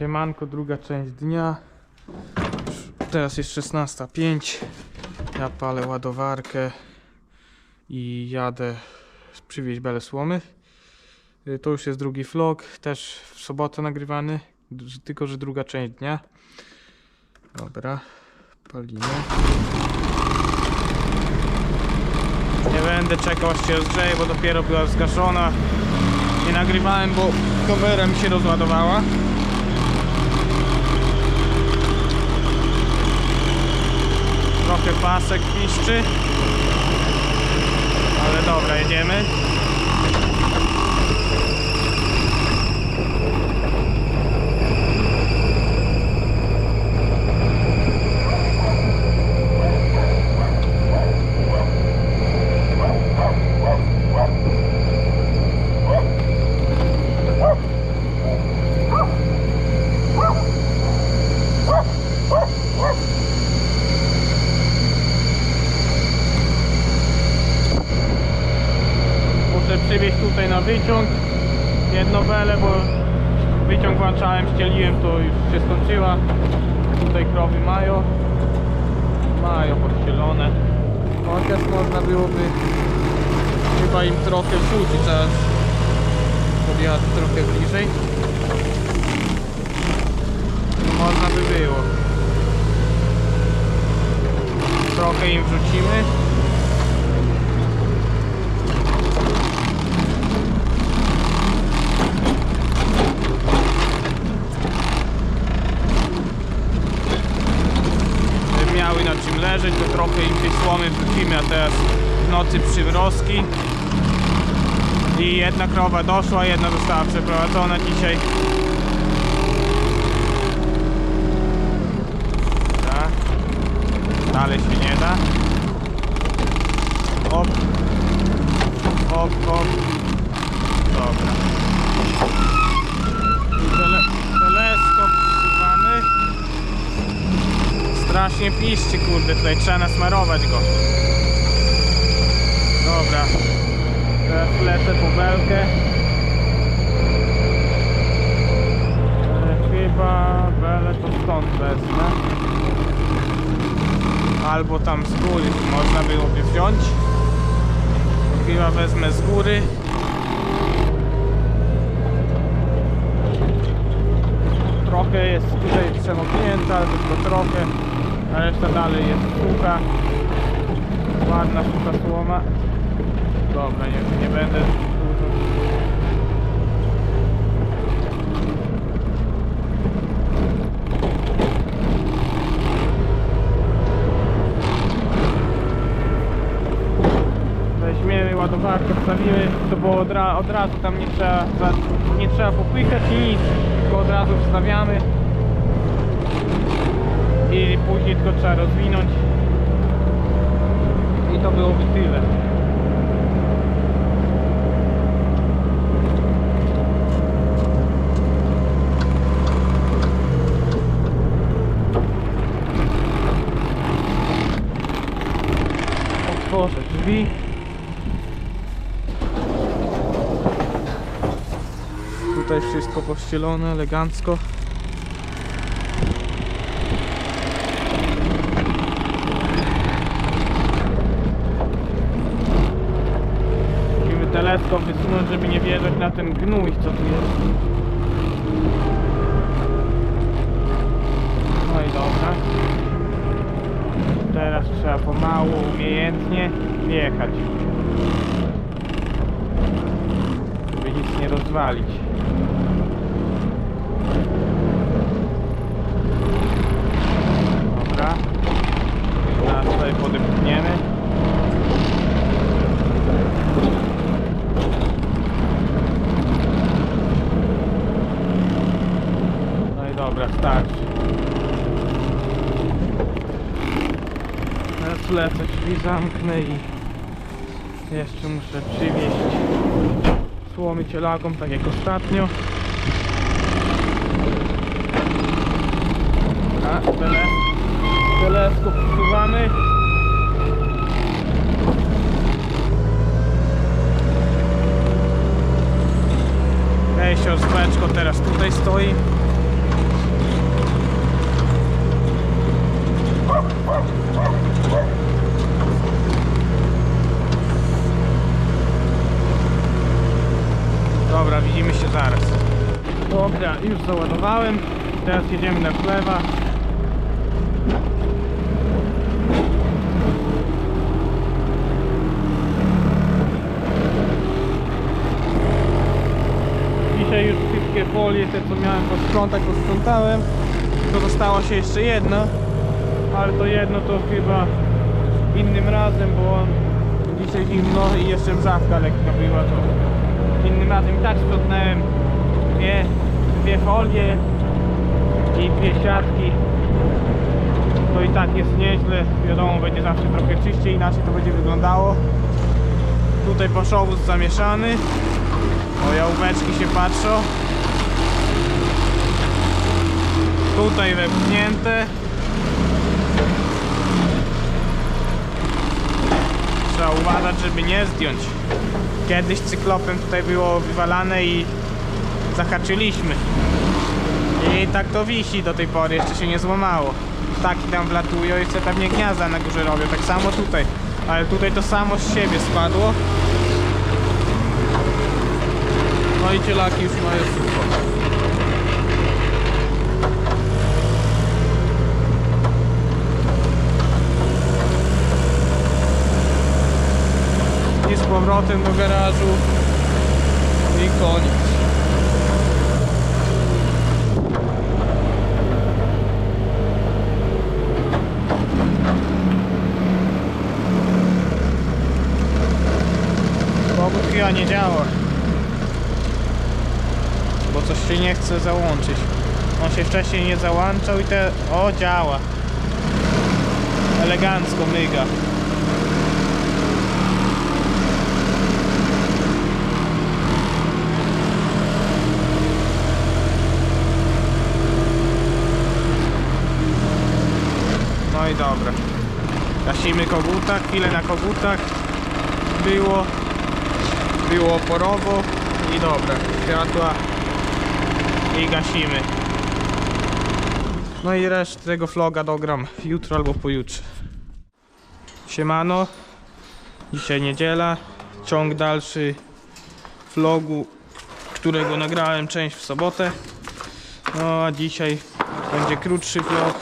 Siemanko, druga część dnia. Teraz jest 16.05. Ja palę ładowarkę i jadę przywieźć belę słomy. Y, To już jest drugi vlog, też w sobotę nagrywany, tylko że druga część dnia. Dobra, palimy. Nie będę czekał aż się rozgrzeje, bo dopiero była zgaszona. Nie nagrywałem, bo kamera mi się rozładowała. Trochę pasek piszczy. Ale dobra, jedziemy. Przywieźć tutaj na wyciąg jedno belę, bo wyciąg włączałem, ścieliłem, to już się skończyła. Tutaj krowy mają. Mają podścielone. Chociaż można byłoby chyba im trochę wrzucić, teraz podjechać trochę bliżej. Można by było. Trochę im wrzucimy. Żeby miały na czym leżeć, to trochę im tej słomy wrzucimy, a teraz w nocy przymrozki. I jedna krowa doszła, jedna została przeprowadzona dzisiaj. Tak. Dalej się nie da. Op. Op, op. Dobra. Tele teleskop wsypany. Strasznie piszczy, kurde, tutaj trzeba nasmarować go. Dobra. Teraz lecę po belkę. E, Chyba belę to stąd wezmę. Albo tam z góry można byłoby wziąć. Chyba wezmę z góry. Trochę jest tutaj przemoknięta, ale tylko trochę. A reszta dalej jest sucha. Ładna sucha słoma. Dobra, nie, nie będę. Weźmiemy ładowarkę, wstawimy, to było od, ra, od razu, tam nie trzeba, nie trzeba popychać i nic, tylko od razu wstawiamy i później tylko trzeba rozwinąć i to byłoby tyle. Otworzę drzwi. Tutaj wszystko pościelone elegancko. Musimy teleskop wysunąć, żeby nie wjeżdżać na ten gnój, co tu jest. No i dobra. Teraz trzeba pomału, umiejętnie wjechać. Żeby nic nie rozwalić. Dobra. Teraz tutaj podepchniemy. No i dobra, starczy. Teraz lecę, drzwi zamknę i jeszcze muszę przywieźć słomy cielakom, tak jak ostatnio. A, tele, Kolewsko wsuwamy. Ej, siostreczko teraz tutaj stoi. Dobra, widzimy się zaraz. Dobra, już załadowałem. Teraz jedziemy na plewa. Dzisiaj już wszystkie folie, te co miałem posprzątać, posprzątałem. To została się jeszcze jedna, ale to jedno to chyba innym razem, bo dzisiaj zimno i jeszcze mrzawka lekka była, to innym razem tak sprzątnąłem dwie, dwie folie i dwie siatki. To i tak jest nieźle, wiadomo będzie zawsze trochę czyściej, inaczej to będzie wyglądało. Tutaj paszowóz zamieszany. O, jałóweczki się patrzą. Tutaj wepchnięte. Trzeba uważać, żeby nie zdjąć. Kiedyś cyklopem tutaj było wywalane i zahaczyliśmy. I tak to wisi do tej pory, jeszcze się nie złamało. Ptaki tam wlatują i jeszcze pewnie gniazda na górze robią, tak samo tutaj. Ale tutaj to samo z siebie spadło. No i cielaki już mają sucho. I z powrotem do garażu. I koniec. Chyba nie działa. Się nie chce załączyć. On się wcześniej nie załączał i te... O, działa. Elegancko myga. No i dobra. Gasimy koguta, chwilę na kogutach było. Było oporowo i dobra. Światła i gasimy. No i resztę tego vloga dogram jutro albo pojutrze. Siemano. Dzisiaj niedziela. Ciąg dalszy vlogu, którego nagrałem część w sobotę. No a dzisiaj będzie krótszy vlog.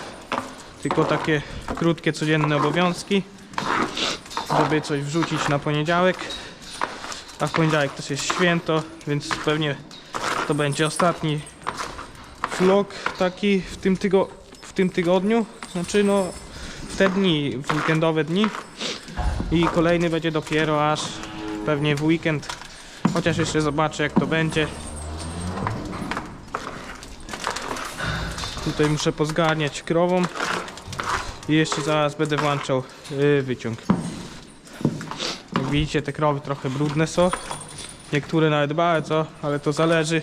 Tylko takie krótkie, codzienne obowiązki. Żeby coś wrzucić na poniedziałek. A w poniedziałek też jest święto, więc pewnie to będzie ostatni vlog taki w tym, tygo, w tym tygodniu. Znaczy no w te dni, w weekendowe dni. I kolejny będzie dopiero aż pewnie w weekend. Chociaż jeszcze zobaczę jak to będzie. Tutaj muszę pozgarniać krową. I jeszcze zaraz będę włączał yy, wyciąg. Jak widzicie te krowy trochę brudne są. Niektóre nawet bardzo, ale to zależy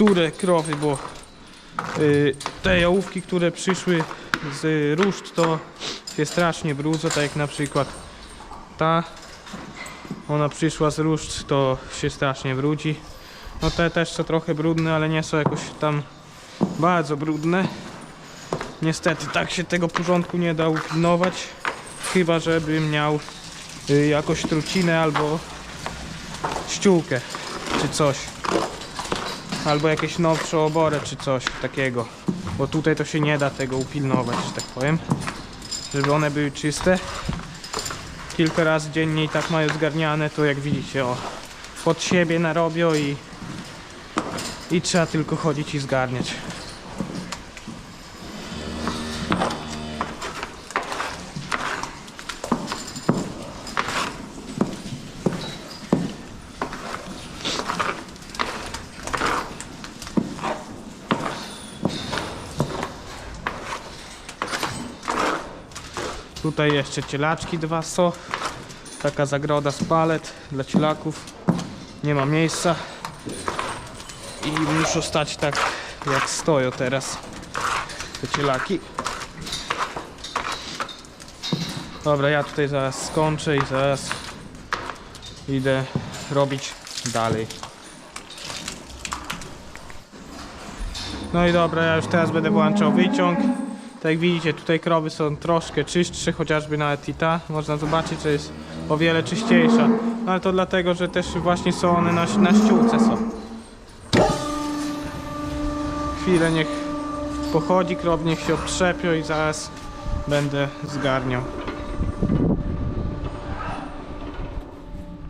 które krowy, bo y, te jałówki, które przyszły z ruszt, to się strasznie brudzą, tak jak na przykład ta. Ona przyszła z ruszt, to się strasznie brudzi. No te też są trochę brudne, ale nie są jakoś tam bardzo brudne. Niestety tak się tego porządku nie da upilnować, chyba żebym miał y, jakąś trucinę albo ściółkę czy coś. Albo jakieś nowsze oborę czy coś takiego. Bo tutaj to się nie da tego upilnować, że tak powiem. Żeby one były czyste. Kilka razy dziennie i tak mają zgarniane, to jak widzicie, o, pod siebie narobią i, i trzeba tylko chodzić i zgarniać. Tutaj jeszcze cielaczki dwa są. Taka zagroda z palet dla cielaków. Nie ma miejsca. I muszą stać tak jak stoją teraz te cielaki. Dobra, ja tutaj zaraz skończę i zaraz idę robić dalej. No i dobra, ja już teraz będę włączał wyciąg Tak jak widzicie, tutaj krowy są troszkę czystsze, chociażby nawet i ta. Można zobaczyć, że jest o wiele czyściejsza. No ale to dlatego, że też właśnie są one na, na ściółce są. Chwilę niech pochodzi krow, niech się obtrzepią i zaraz będę zgarniał.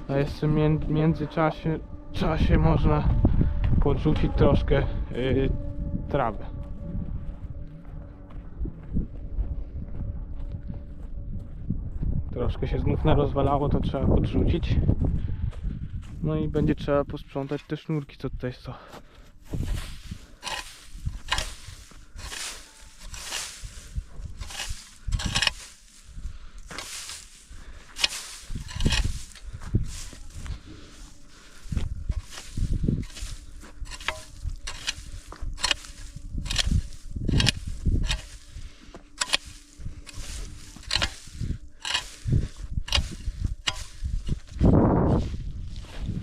A jeszcze w mię- międzyczasie czasie można podrzucić troszkę yy, trawy. Troszkę się znów narozwalało, to trzeba podrzucić. No i będzie trzeba posprzątać te sznurki, co tutaj są.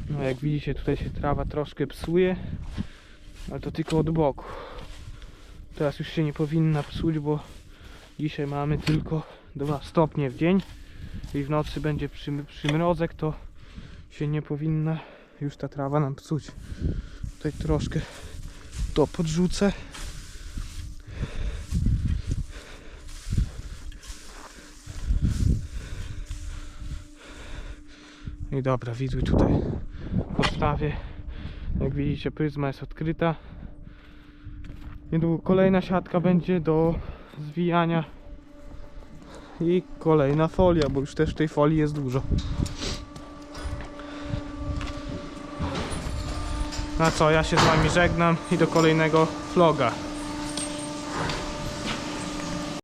No jak widzicie tutaj się trawa troszkę psuje, ale to tylko od boku. Teraz już się nie powinna psuć, bo dzisiaj mamy tylko 2 stopnie w dzień i w nocy będzie przym, przymrozek, to się nie powinna już ta trawa nam psuć. Tutaj troszkę to podrzucę. I dobra, widły tutaj postawię. Jak widzicie, pryzma jest odkryta. Niedługo kolejna siatka będzie do zwijania. I kolejna folia, bo już też tej folii jest dużo. Na co, ja się z wami żegnam i do kolejnego vloga.